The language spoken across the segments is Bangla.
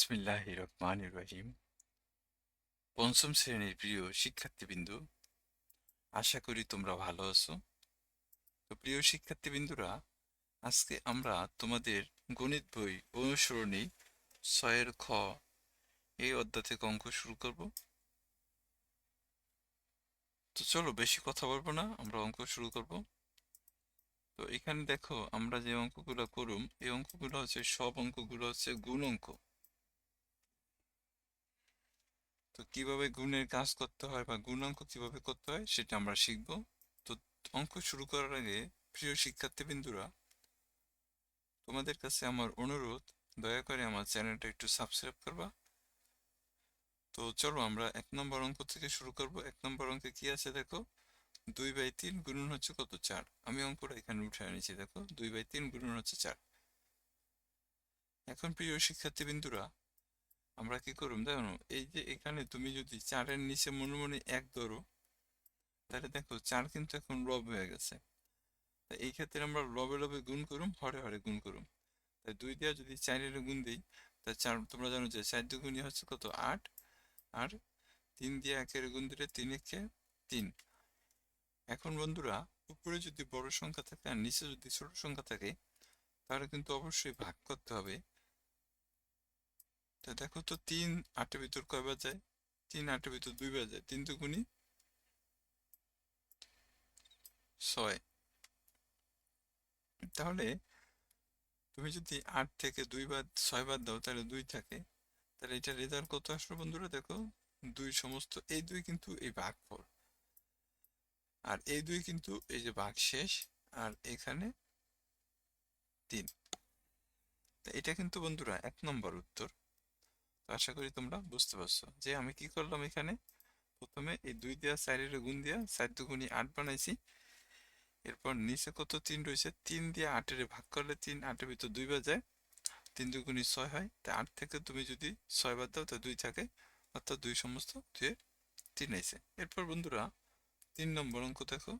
বিসমিল্লাহ রহমান রহিম পঞ্চম শ্রেণির প্রিয় শিক্ষার্থীবৃন্দু, আশা করি তোমরা ভালো আছো। তো প্রিয় শিক্ষার্থীবৃন্দুরা, আজকে আমরা তোমাদের গণিত বই অনুসরণী ছয়ের খ এই অধ্যায় থেকে অঙ্ক শুরু করব। তো চলো বেশি কথা বলব না, আমরা অঙ্ক শুরু করব। তো এখানে দেখো, আমরা যে অঙ্কগুলো করুম, এই অঙ্কগুলো হচ্ছে সব অঙ্কগুলো হচ্ছে গুণ অঙ্ক। তো কীভাবে গুণের কাজ করতে হয় বা গুণাঙ্ক কীভাবে করতে হয় সেটা আমরা শিখব। তো অঙ্ক শুরু করার আগে প্রিয় শিক্ষার্থীবৃন্দুরা, তোমাদের কাছে আমার অনুরোধ, দয়া করে আমার চ্যানেলটা একটু সাবস্ক্রাইব করবা। তো চলো আমরা এক নম্বর অঙ্ক থেকে শুরু করব। এক নম্বর অঙ্কে কি আছে দেখো? দুই বাই তিন গুণন হচ্ছে কত? চার। আমি অঙ্কটা এখানে উঠে এনেছি, দেখো। দুই বাই তিন গুণন হচ্ছে চার। এখন প্রিয় শিক্ষার্থীবৃন্দুরা আমরা কি করুম? দেখো, এই যে এখানে তুমি যদি চারের নিচে মনে মনে এক ধরো, তাহলে দেখো চার কিন্তু এখন লব হয়ে গেছে। এই ক্ষেত্রে আমরা লবে লবে গুণ করুম, হরে হরে গুণ করুম। তাই দুই দিয়া যদি চারের গুণ দিই, তা চার, তোমরা জানো যে চার দুগুণই হচ্ছে কত? আট। আর তিন দিয়ে একের গুণ দিলে তিন একে তিন। এখন বন্ধুরা, উপরে যদি বড় সংখ্যা থাকে আর নিচে যদি ছোট সংখ্যা থাকে, তাহলে কিন্তু অবশ্যই ভাগ করতে হবে। তা দেখো তো তিন আটের ভিতর কয়বার যায়? তিন আটের ভিতর দুইবার যায়। তিন দুগুণি ছয়। তাহলে তুমি যদি আট থেকে দুই বাদ ছয় ছয়বার দাও, তাহলে দুই থাকে। তাহলে এটা রেজাল্ট কত আসলো বন্ধুরা দেখো? দুই সমস্ত, এই দুই কিন্তু এই ভাগ ফল আর এই দুই কিন্তু এই যে ভাগ শেষ আর এখানে তিন। এটা কিন্তু বন্ধুরা এক নম্বর উত্তর। আশা করি তোমরা বুঝতে পারছ যে আমি কি করলাম এখানে? প্রথমে এই দুই দেওয়া চারের গুণ দিয়া চার দুগুণি আট বানাইছি। এরপর নিচে কত তিন রয়েছে? তিন দিয়ে আটের ভাগ করলে তিন, আটের ভিতর দুইবার যায়। তিন দুগুণি ছয় হয়। তা আট থেকে তুমি যদি ছয় বার দাও, তা দুই থাকে। অর্থাৎ দুই সমস্ত দুয়ে তিন আইছে। এরপর বন্ধুরা, তিন নম্বর অঙ্ক দেখো।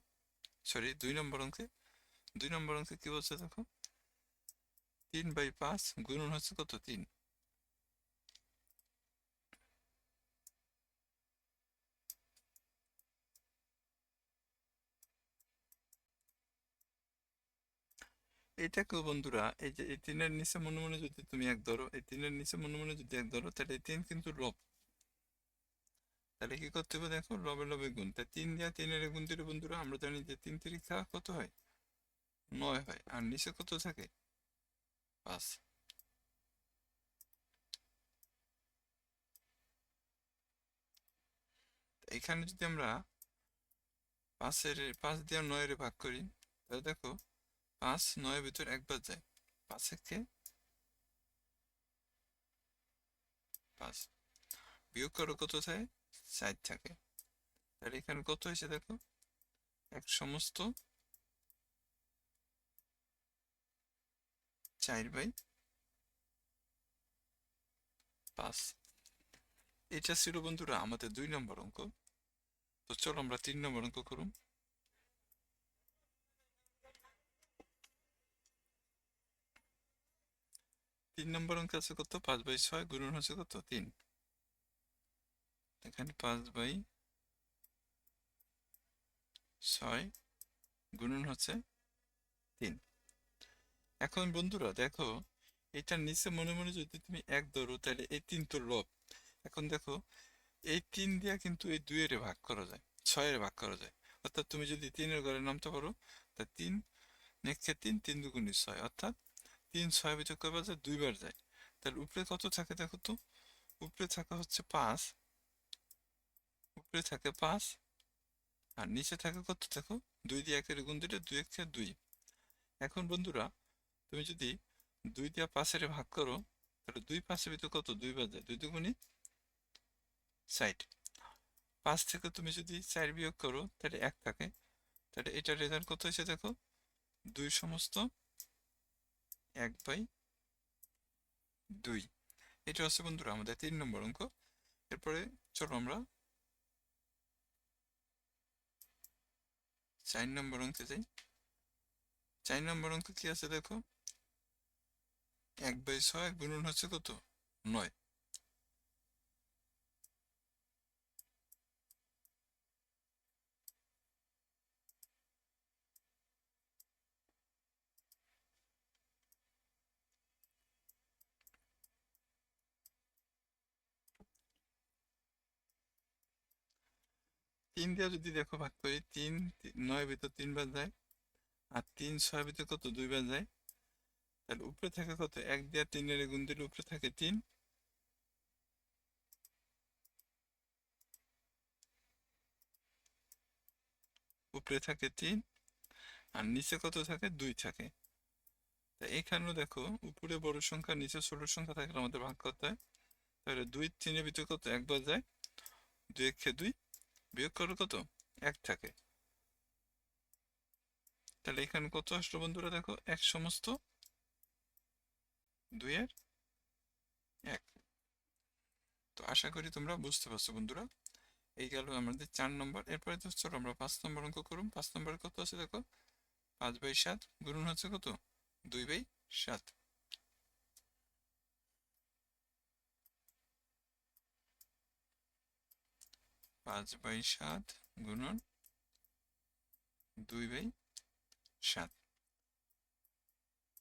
সরি, দুই নম্বর অঙ্কে। দুই নম্বর অঙ্কে কি বলছে দেখো? তিন বাই পাঁচ গুণন হচ্ছে কত? তিন। এটাকেও বন্ধুরা, এই যে এই তিনের নিচে মনে মনে যদি তুমি এক ধরো, এই তিনের নিচে মনে মনে যদি এক ধরো, তাহলে এই তিন কিন্তু লব তাহলে কি করতে হবে দেখো লবে লবে গুণ। তা তিন দিয়া তিনের গুণ দিলে বন্ধুরা, আমরা জানি যে তিন তিরিখা কত হয়? নয় হয়। আর নিচে কত থাকে? পাঁচ। এখানে যদি আমরা পাঁচের, পাঁচ দিয়ে নয়ের ভাগ করি, তাহলে দেখো পাঁচ, নয়ের ভিতর একবার যায় পাঁচ একে পাঁচ। বিয়োগ করো কত থাকে? চার থাকে। তাহলে এখানে কত হয়েছে দেখো? এক সমস্ত চার বাই পাঁচ। এটা ছিল বন্ধুরা আমাদের দুই নম্বর অঙ্ক। তো চলো আমরা তিন নম্বর অঙ্ক করুন। তিন নম্বর অঙ্ক আছে কত? পাঁচ বাই ছয় গুণন হচ্ছে কত? তিন। এখানে পাঁচ বাই ছয় গুণন হচ্ছে তিন। এখন বন্ধুরা দেখো এটার নিচে মনে মনে যদি তুমি এক ধরো, তাহলে এই তিন তো লব। এখন দেখো, এই তিন দিয়া কিন্তু এই দুইয়ের ভাগ করা যায়, ছয়ের ভাগ করা যায়। অর্থাৎ তুমি যদি তিনের ঘরে নামতে পারো, তা তিন নেক্ষে তিন তিন দুগুণি ছয়। অর্থাৎ তিন, ছয় ভিতর কয়বার যায় দুইবার যায়। তাহলে উপরে কত থাকে দেখো তো? উপরে থাকা হচ্ছে পাঁচ। উপরে থাকে পাঁচ। আর নিচে থাকে কত দেখো? দুই দিয়ে একের গুণ দিলে দুই একে দুই। এখন বন্ধুরা, তুমি যদি দুই দিয়ে পাঁচের ভাগ করো, তাহলে দুই পাঁচের ভিতরে কত? দুইবার যায়। দুই দুগুণি ষাট। পাঁচ থেকে তুমি যদি চার বিয়োগ করো, তাহলে এক থাকে। তাহলে এটার রেজাল্ট কত হয়েছে দেখো? দুই সমস্ত এক বাই দুই। এটা হচ্ছে বন্ধুরা আমাদের তিন নম্বর অঙ্ক। এরপরে চলো আমরা চার নম্বর অঙ্কে যাই। চার নম্বর অঙ্ক কি আছে দেখো? এক বাই ছয় গুণন হচ্ছে কত? নয়। তিন দিয়ে যদি দেখো, ভাগ করি, তিন নয় ভিতর তিনবার যায়, আর তিন, ছয় ভিতর কত? দুইবার যায়। তাহলে উপরে থাকে কত? এক দিয়ে তিনের গুণ দিলে উপরে থাকে তিন। উপরে থাকে তিন, আর নিচে কত থাকে? দুই থাকে। এখানেও দেখো, উপরে বড় সংখ্যা, নিচে ছোট সংখ্যা থাকলে আমাদের ভাগ করতে হয়। তাহলে দুই, তিনের ভিতরে কত? একবার যায়। দুই একে দুই বিয়োগ করো কত? এক থাকে। তাহলে এখানে কত আসলো বন্ধুরা দেখো? এক সমস্ত দুই দুইয়ের এক। তো আশা করি তোমরা বুঝতে পারছ বন্ধুরা। এই গেল আমাদের চার নম্বর। এরপরে তো চলো আমরা পাঁচ নম্বর অঙ্ক করুন। পাঁচ নম্বর কত আছে দেখো? পাঁচ বাই সাত, গুণন হচ্ছে কত? দুই বাই সাত। পাঁচ বাই সাত গুণন দুই বাই সাত।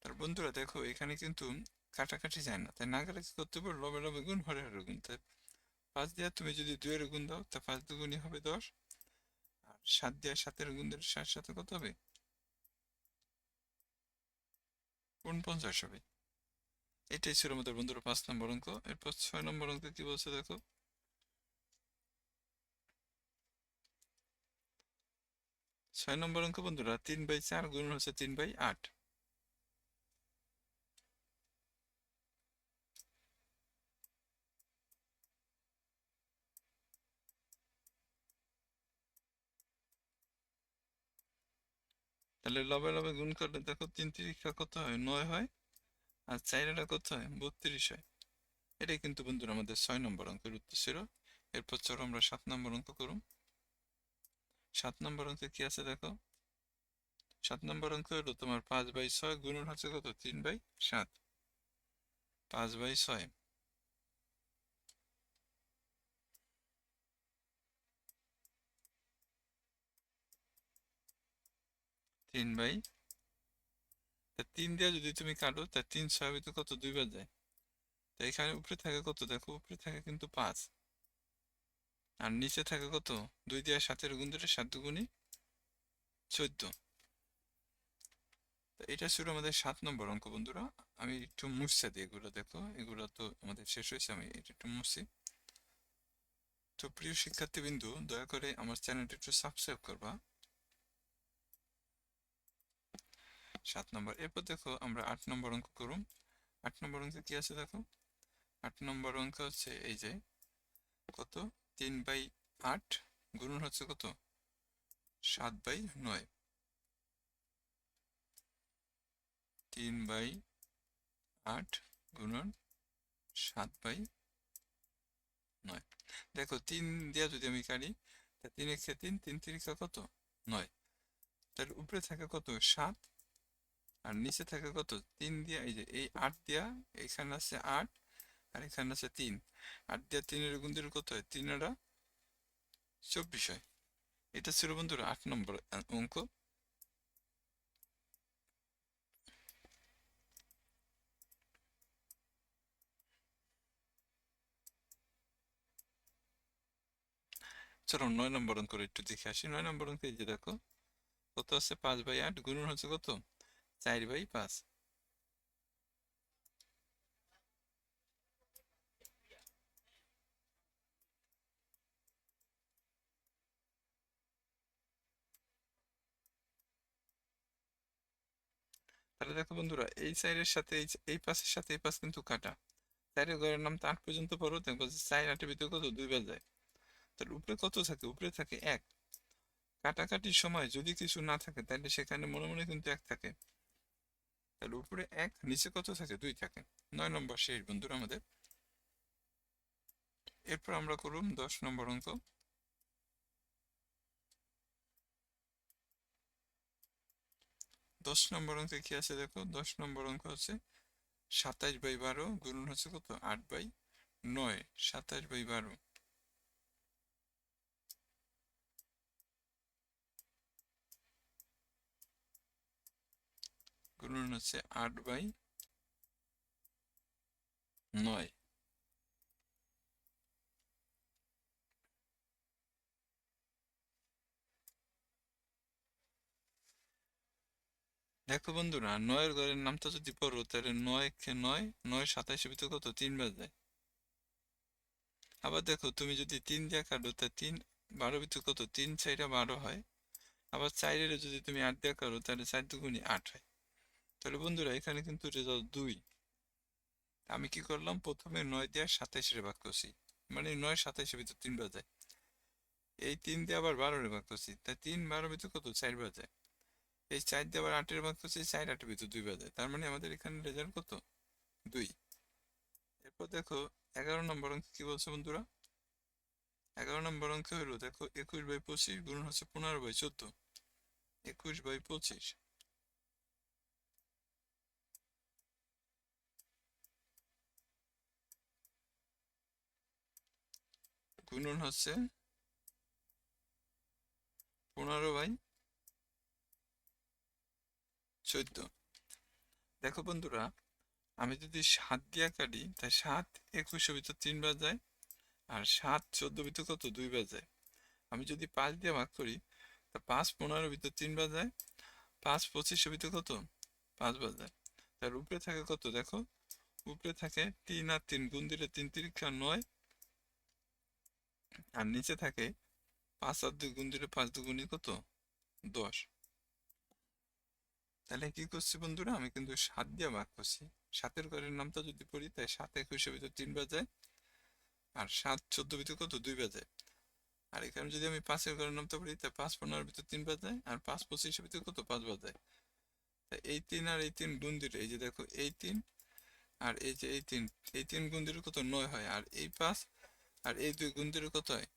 তার বন্ধুরা, দেখো, এখানে কিন্তু কাটাকাটি যায় না। তাই না কাটা করতে পারো লবে লবে গুণ, হরে হরে গুণ। তাই পাঁচ দিয়ে তুমি যদি দুইয়ের গুণ দাও, তা পাঁচ দুগুণই হবে দশ। আর সাত দিয়ে সাতের গুণ দিলে সাত সাথে কত হবে? উনপঞ্চাশ হবে। এটাই ছিল আমাদের বন্ধুরা পাঁচ নম্বর অঙ্ক। এরপর ছয় নম্বর অঙ্ক কি বলছে দেখো? ছয় নম্বর অঙ্ক, বন্ধুরা, তিন বাই চার গুণ হচ্ছে তিন বাই আট। তাহলে লবে লবে গুণ করলে দেখো তিন তিরিক্ষা কত হয়? নয় হয়। আর চাইরেটা কত হয়? বত্রিশ হয়। এটাই কিন্তু বন্ধুরা আমাদের ছয় নম্বর অঙ্কের উত্তর ছিল। এরপর চলো আমরা সাত নম্বর অঙ্ক করুন। সাত নম্বর অঙ্কে কি আছে দেখো? সাত নম্বর অঙ্ক হলো তোমার পাঁচ বাই ছয় গুণন হচ্ছে কত? তিন বাই সাত। পাঁচ বাই ছয়। তিন বাই তিন দিয়ে যদি তুমি কাটো, তা তিন ছয় কত? দুইবার যায়। তা এখানে উপরে থাকে কত? দেখো উপরে থাকে কিন্তু পাঁচ। আর নিচে থাকে কত? দুই দিয়ে সাতের গুণ দিলে সাত দুগুণই চোদ্দ। এটা ছিল আমাদের সাত নম্বর অঙ্ক, বন্ধুরা। আমি একটু মুছছে দিই এগুলো, দেখো। এগুলো তো আমাদের শেষ হয়েছে, আমি এটা একটু মুছি। তো প্রিয় শিক্ষার্থীবৃন্দু, দয়া করে আমার চ্যানেলটি একটু সাবস্ক্রাইব করবা। সাত নম্বর। এরপর দেখো, আমরা আট নম্বর অঙ্ক করুন আট নম্বর অঙ্কে কি আছে দেখো? আট নম্বর অঙ্ক হচ্ছে এই যে, কত? তিন বাই আট গুণন হচ্ছে কত? সাত বাই নয়। তিন বাই আট গুণন সাত বাই নয়। দেখো, তিন দিয়া যদি আমি কাটি, তা তিন একে তিন তিন তিরিকা কত? নয়। তার উপরে থাকে কত? সাত। আর নিচে থাকে কত? তিন দিয়া, এই যে, এই আট দিয়া, এখানে আছে আট আর এখানে আছে তিন। আট দিয়া তিনের গুণ দিলে কত হয়? তিন আটা চব্বিশ হয়। এটা ছিল বন্ধুরা আট নম্বর অঙ্ক। চলো নয় নম্বর অঙ্ক একটু দেখে আসি। নয় নম্বর অঙ্ক এই যে দেখো, কত আছে? পাঁচ বাই আট, গুণন হচ্ছে কত? চার বাই পাঁচ। তাহলে দেখো বন্ধুরা, এই সাইডের সাথে, এই পাশের সাথে, এই পাশ কিন্তু কাটা। চারের ঘরের নাম আট পর্যন্ত পড়ো, দেখব যে চার আটের ভিতরে কত? দুইবার যায়। তাহলে উপরে কত থাকে? উপরে থাকে এক। কাটাকাটির সময় যদি কিছু না থাকে, তাহলে সেখানে মনে মনে কিন্তু এক থাকে। তাহলে উপরে এক, নিচে কত থাকে? দুই থাকে। নয় নম্বর শেষ বন্ধুরা আমাদের। এরপর আমরা করুন দশ নম্বর অঙ্ক। দশ নম্বর অঙ্কে কি আছে দেখো? দশ নম্বর অঙ্ক হচ্ছে সাতাইশ বাই বারো গুণন হচ্ছে কত? আট বাই নয়। সাতাইশ বাই বারো। গুণন হচ্ছে আট বাই নয়। দেখো বন্ধুরা, নয়ের ঘরের নামটা যদি পড়ো, তাহলে নয় কে নয় নয় সাতাইশে ভিতরে কত? তিন বাজে। আবার দেখো, তুমি যদি তিন দিয়ে কাটো, তা তিন, বারো ভিতরে কত? তিন চাইটা বারো হয়। আবার চাইরে যদি তুমি আট দিয়ে কাটো, তাহলে চার দুগুণি আট হয়। তাহলে বন্ধুরা, এখানে কিন্তু রেজাল্ট দুই। আমি কি করলাম? প্রথমে নয় দিয়ে সাতাইশে ভাগ করছি। মানে নয় সাতাইশের ভিতর তিন বাজে। এই তিন দিয়ে আবার বারোরে ভাগ করছি। তাই তিন বারো ভিতরে কত? চার বাজে। এই চার দিয়ে আবার আটের ভাগ করছি চার আটের ভিতর দুই বাজে তার মানে আমাদের এখানে রেজাল্ট কত? দুই। এরপর দেখো, এগারো নম্বর অঙ্ক কি বলছে বন্ধুরা? এগারো নম্বর অঙ্ক হলো, দেখো, একুশ বাই পঁচিশ গুণ হচ্ছে পনেরো বাই চোদ্দ। একুশ বাই পঁচিশ। গুণন হচ্ছে পনেরো বাই চোদ্দ দেখো বন্ধুরা, আমি যদি সাত দিয়া কাটি তাই সাত একুশের ভিতর তিনবার যায় আর সাত চোদ্দ ভিতর কত? দুইবার যায় আমি যদি পাঁচ দিয়ে ভাগ করি, তা পাঁচ পনেরো ভিতর তিনবার যায় পাঁচ পঁচিশের ভিতর কত? পাঁচবার যায় তার উপরে থাকে কত? দেখো, উপরে থাকে তিন আর তিন, গুণ দিলে তিন তিরিক্ষা নয়, আর নিচে থাকে পাঁচ আর দুই, গুণ দিলে পাঁচ দুগুণই কত? দশ। তাহলে কি করছি বন্ধুরা? আমি কিন্তু সাত দিয়ে ভাগ করছি। সাতের ঘরের নামটা যদি পড়ি, তাই সাত একুশের ভিতর তিন বাজায়, আর সাত চোদ্দ ভিতর কত? দুই বাজায়। আর এখানে যদি আমি পাঁচের ঘরের নামটা পড়ি, তাই পাঁচ পনেরোর ভিতর তিন বাজায়, আর পাঁচ পঁচিশের ভিতর কত? পাঁচ বাজায়। তাই এই তিন আর এই তিন গুণ দিলে, এই যে দেখো, এই তিন, আর এই যে এই তিন এই তিন গুণ দিলে কত? নয় হয়। আর এই পাঁচ, আর এই দুই গুণ দিলে কত হয়?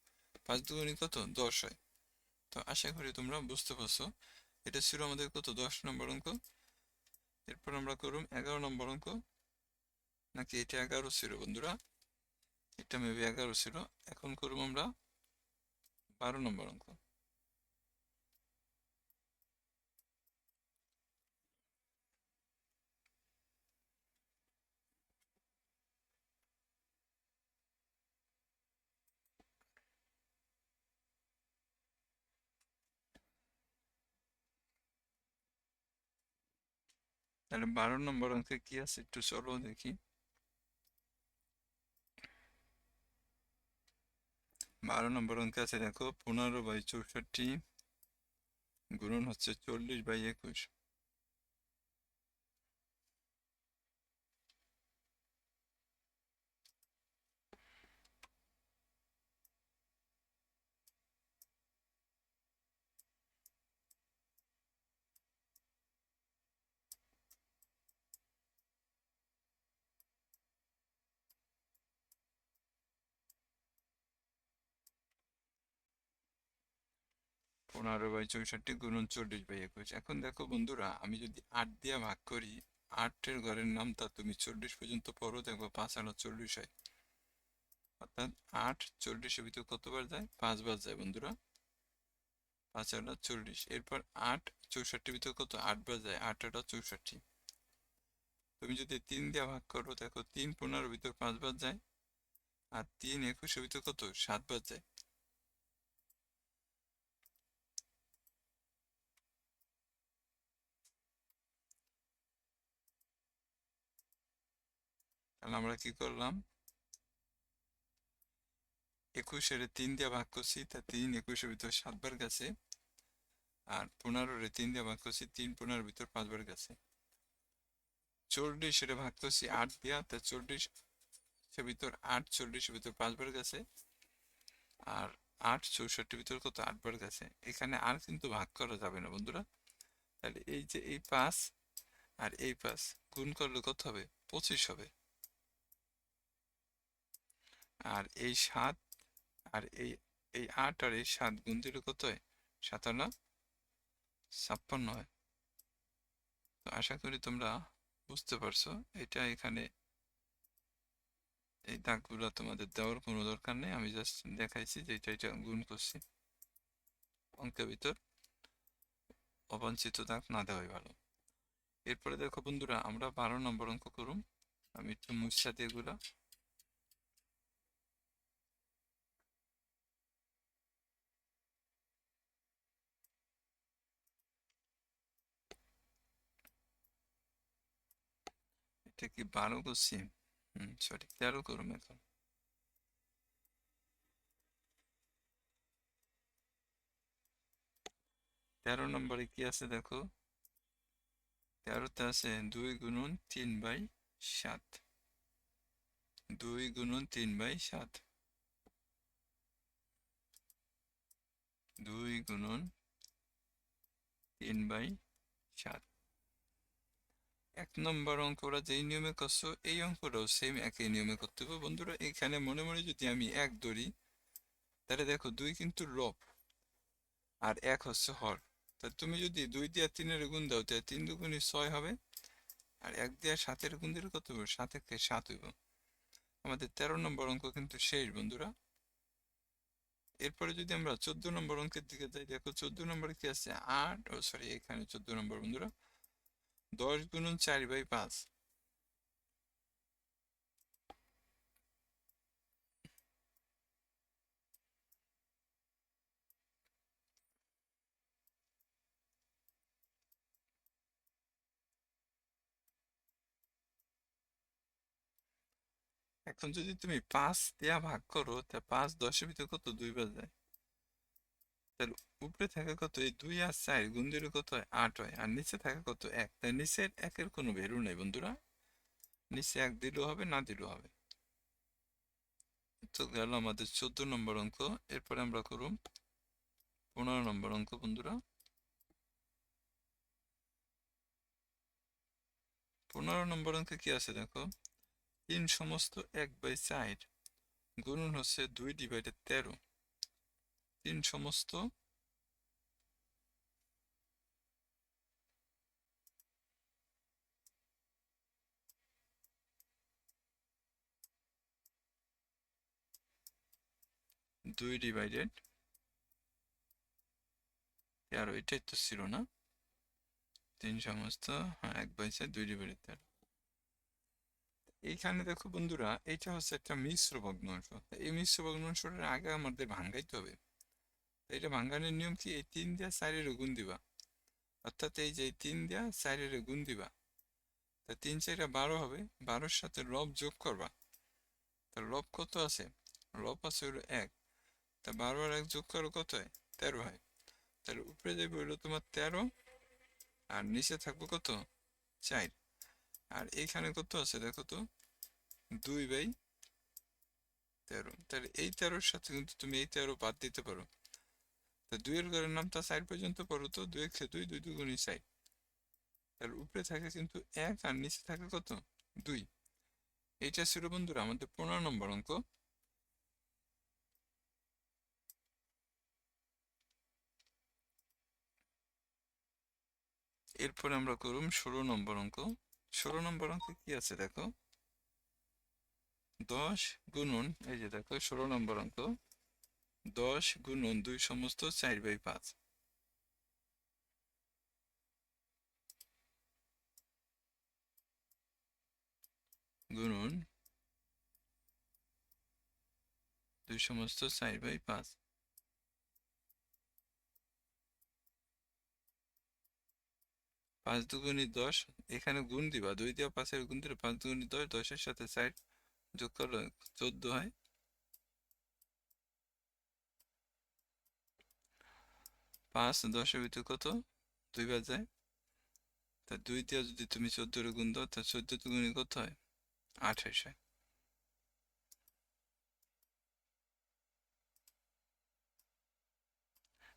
পাঁচ দুগুণই কত? দশ হয়। তো আশা করি তোমরা বুঝতে পারছ। এটা ছিল আমাদের কত? দশ নম্বর অঙ্ক। এরপর আমরা করুম এগারো নম্বর অঙ্ক। নাকি এটা এগারো ছিল বন্ধুরা? এটা মেবি এগারো ছিল। এখন করুম আমরা বারো নম্বর অঙ্ক। তাহলে বারো নম্বর অঙ্কে কি আছে একটু চলো দেখি বারো নম্বর অঙ্কে আছে দেখো পনেরো বাই চৌষট্টি গুণন হচ্ছে চল্লিশ বাই একুশ পনেরো বাই চৌষট্টি গুণন চল্লিশ বাই একুশ। এখন দেখো বন্ধুরা, আমি যদি আট দিয়ে ভাগ করি, আটের ঘরের নামটা তুমি চল্লিশ পর্যন্ত পড়ো, দেখব পাঁচ আনা চল্লিশ হয়। অর্থাৎ আট চল্লিশের ভিতরে কতবার যায়? পাঁচবার যায় বন্ধুরা। পাঁচ আনা চল্লিশ। এরপর আট চৌষট্টির ভিতরে কত? আটবার যায়। আট আটা চৌষট্টি। তুমি যদি তিন দিয়ে ভাগ করো, দেখো তিন পনেরোর ভিতর পাঁচবার যায়, আর তিন একুশের ভিতরে কত? সাতবার যায়। তাহলে আমরা কি করলাম? একুশের তিন দিয়ে ভাগ করছি, তা তিন একুশের ভিতর সাতবার গেছে। আর পনেরোরে তিন দিয়ে ভাগ করছি, তিন পনেরোর ভিতর পাঁচবার গেছে। চল্লিশের ভাগ করছি আট দিয়া, তা চল্লিশ সে ভিতর আট, চল্লিশের ভিতর পাঁচবার গেছে। আর আট চৌষট্টির ভিতর কত? আটবার গেছে। এখানে আর কিন্তু ভাগ করা যাবে না বন্ধুরা। তাহলে এই যে এই পাঁচ আর এই পাঁচ গুণ করলে কত হবে? পঁচিশ হবে। আর এই সাত, আর এই এই আট আর এই সাত গুণ দিলে কত হয়? সাতান্ন ছাপ্পান্ন হয়। তো আশা করি তোমরা বুঝতে পারছ, এটা এখানে এই দাগগুলো তোমাদের দেওয়ার কোনো দরকার নেই। আমি জাস্ট দেখাইছি যে এটা এটা গুণ করছি। অঙ্কের ভিতর অবাঞ্ছিত দাগ না দেওয়াই ভালো। এরপরে দেখো বন্ধুরা, আমরা বারো নম্বর অঙ্ক করুম আমি একটু মুসা দিয়ে এগুলা। হুম, সঠিক তেরো করুম এখন। তেরো নম্বরে কি আছে দেখো? তেরোতে আছে দুই গুণন তিন বাই সাত। দুই গুণন তিন বাই সাত। দুই গুণন তিন বাই সাত। এক নম্বর অঙ্কটা যেই নিয়মে করছ, এই অঙ্কটাও সেম একই নিয়মে করতে হবে। বন্ধুরা, এখানে মনে মনে যদি আমি এক ধরি, তাহলে দেখো দুই কিন্তু লব আর এক হচ্ছে হর। তা তুমি যদি দুই দিয়ে তিনের গুণ দাও, তাহলে তিন দুগুণই ছয় হবে আর এক দিয়ে সাতের গুণ দিলে কত হবে? সাত একে সাত হইব। আমাদের তেরো নম্বর অঙ্ক কিন্তু শেষ বন্ধুরা। এরপরে যদি আমরা চোদ্দ নম্বর অঙ্কের দিকে যাই, দেখো চোদ্দ নম্বরে কি আছে? আট, ও সরি, এখানে চোদ্দ নম্বর বন্ধুরা। দশ গুণন চার বাই পাঁচ। এখন যদি তুমি পাঁচ দেয়া ভাগ করো, তা পাঁচ দশের ভিতরে কত? দুই বাজায় তাহলে উপরে থাকে কত? এই দুই আর চার গুণ দিলে কত হয়? আট হয়। আর নিচে থাকে কত? এক। তাই নিচের একের কোনো ভ্যালু নেই বন্ধুরা। নিচে এক দিলেও হবে, না দিলেও হবে। তো গেল আমাদের চোদ্দ নম্বর অঙ্ক। এরপরে আমরা করুম পনেরো নম্বর অঙ্ক বন্ধুরা। পনেরো নম্বর অঙ্কে কি আছে দেখো? তিন সমস্ত এক বাই চার গুণন হচ্ছে দুই ডিভাইডেড তেরো। তিন সমস্ত। দুই ডিভাইডেড তেরো, এটাই তো ছিল না? তিন সমস্ত হ্যাঁ এক বাই চার, দুই ডিভাইডেড তেরো। এইখানে দেখো বন্ধুরা, এটা হচ্ছে একটা মিশ্র ভগ্নাংশ। এই মিশ্র ভগ্নাংশটার আগে আমাদের ভাঙ্গাইতে হবে। এটা ভাঙ্গানোর নিয়ম কি? এই তিন দিয়া চারের গুণ দিবা। অর্থাৎ এই যে তিন দিয়া চারের গুণ দিবা, তা তিন চারটা বারো হবে। বারোর সাথে লব যোগ করবা। তা লব কত আছে? লব আছে হলো এক। তা বারো আর এক যোগ করো কত হয়? তেরো হয়। তাহলে উপরে যাবে হলো তোমার তেরো, আর নিচে থাকবে কত? চার। আর এইখানে কত আছে দেখো তো? দুই বাই তেরো। তাহলে এই তেরোর সাথে কিন্তু তুমি এই তেরো বাদ দিতে পারো। তা ঘরের সাইড পর্যন্ত তো, দুই একশো দুই সাইড তাহলে উপরে থাকে কিন্তু এক আর নিচে থাকে কত? এইটা ছিল বন্ধুরা আমাদের পনেরো নম্বর অঙ্ক। এরপরে আমরা করুম ষোলো নম্বর অঙ্ক। ষোলো নম্বর অঙ্কে কি আছে দেখো? দশ গুণন, এই যে দেখো, ষোলো নম্বর অঙ্ক। দশ গুণন দুই সমস্ত চার বাই পাঁচ। গুণন দুই সমস্ত চার বাই পাঁচ। পাঁচ দুগুণি দশ, এখানে গুণ দিবা, দুই দিয়া পাঁচের গুণ দিলে পাঁচ দুগুণি দশ, দশের সাথে চার যোগ করলে চোদ্দ হয়। পাঁচ দশের ভিতরে কত? দুই বার যায় তা দুই দিয়া যদি তুমি চোদ্দোর গুণ দাও, তা চোদ্দ দুগুণি কত হয়? আঠাশ হয়।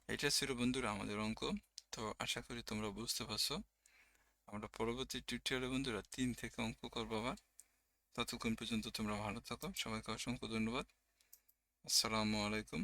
এটা ছিল বন্ধুরা আমাদের অঙ্ক। তো আশা করি তোমরা বুঝতে পারছ। আমরা পরবর্তী টিউটোরিয়ালে বন্ধুরা তিন থেকে অঙ্ক করব আবার। ততক্ষণ পর্যন্ত তোমরা ভালো থাকো। সবাইকে অসংখ্য ধন্যবাদ। আসসালামু আলাইকুম।